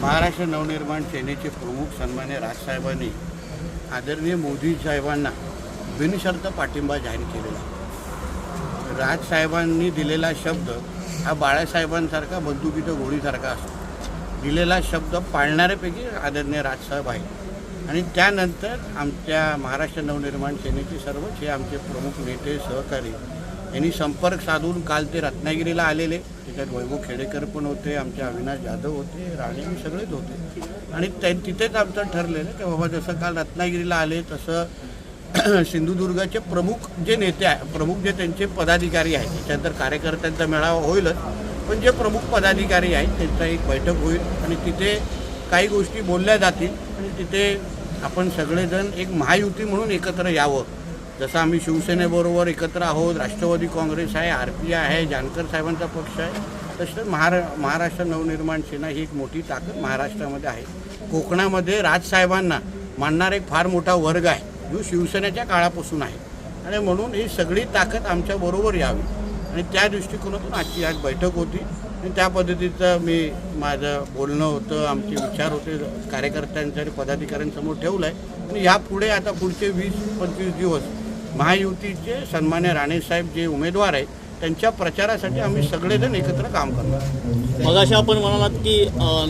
महाराष्ट्र नवनिर्माण सेनेचे प्रमुख सन्मान्य राजसाहेबांनी आदरणीय मोदी साहेबांना बिनशर्त पाठिंबा जाहीर केलेला राजसाहेबांनी दिलेला शब्द हा बाळासाहेबांसारखा बंदुकीचं गोळीसारखा असतो. दिलेला शब्द पाळणाऱ्यापैकी आदरणीय राजसाहेब आहे आणि त्यानंतर आमच्या महाराष्ट्र नवनिर्माण सेनेचे सर्वच हे आमचे प्रमुख नेते सहकारी यांनी संपर्क साधून काल ते रत्नागिरीला आलेले. त्याच्यात वैभव खेडेकर पण होते आमचे अविनाश जाधव होते राणे सगळेच होते. आणि त्या तिथेच आमचं ठरलेलं की बाबा जसं काल रत्नागिरीला आले तसं सिंधुदुर्गाचे प्रमुख जे नेते आहे प्रमुख जे त्यांचे पदाधिकारी आहेत त्याच्यानंतर कार्यकर्त्यांचा मेळावा होईलच पण जे प्रमुख पदाधिकारी आहेत त्यांचा एक बैठक होईल. आणि तिथे काही गोष्टी बोलल्या जातील आणि तिथे आपण सगळेजण एक महायुती म्हणून एकत्र यावं. जसं आम्ही शिवसेनेबरोबर एकत्र आहोत राष्ट्रवादी काँग्रेस आहे आर पी आय आहे जानकर साहेबांचा पक्ष आहे तसं महारा महाराष्ट्र नवनिर्माण सेना ही एक मोठी ताकद महाराष्ट्रामध्ये आहे. कोकणामध्ये राजसाहेबांना मानणारा एक फार मोठा वर्ग आहे जो शिवसेनेच्या काळापासून आहे. आणि म्हणून ही सगळी ताकद आमच्याबरोबर यावी. आणि त्या दृष्टिकोनातून आजची आज बैठक होती. आणि त्या पद्धतीचं मी माझं बोलणं होतं आमचे विचार होते कार्यकर्त्यांच्या आणि पदाधिकाऱ्यांसमोर ठेवलं आहे आणि यापुढे आता पुढचे वीस पंचवीस दिवस महायुतीचे सन्मान्य राणेसाहेब जे उमेदवार आहेत त्यांच्या प्रचारासाठी आम्ही सगळेजण एकत्र काम करणार मग अशा आपण म्हणालात की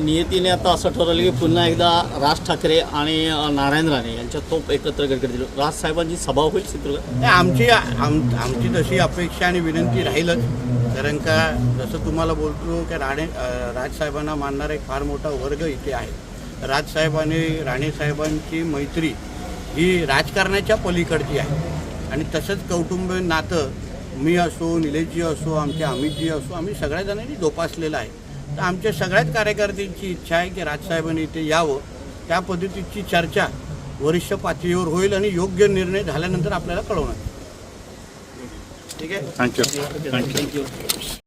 नियतीने आता असं ठरवलं की पुन्हा एकदा राज ठाकरे आणि नारायण राणे यांच्या तोप एकत्र गडकरी राज साहेबांची सभा होईल नाही, आमची आम आमची तशी अपेक्षा आणि विनंती राहीलच. कारण का जसं तुम्हाला बोलतो की राणे राजसाहेबांना मानणारा एक फार मोठा वर्ग इथे आहे. राजसाहेब आणि राणेसाहेबांची मैत्री ही राजकारणाच्या पलीकडची आहे. आणि तसंच कौटुंबिक नातं मी असो निलेशजी असो आमचे अमितजी असो आम्ही सगळ्या जणांनी जोपासलेलं आहे. तर आमच्या सगळ्याच कार्यकर्त्यांची इच्छा आहे की राजसाहेबांनी इथे यावं. त्या पद्धतीची चर्चा वरिष्ठ पातळीवर होईल आणि योग्य निर्णय झाल्यानंतर आपल्याला कळवणार. ठीक आहे? थँक्यू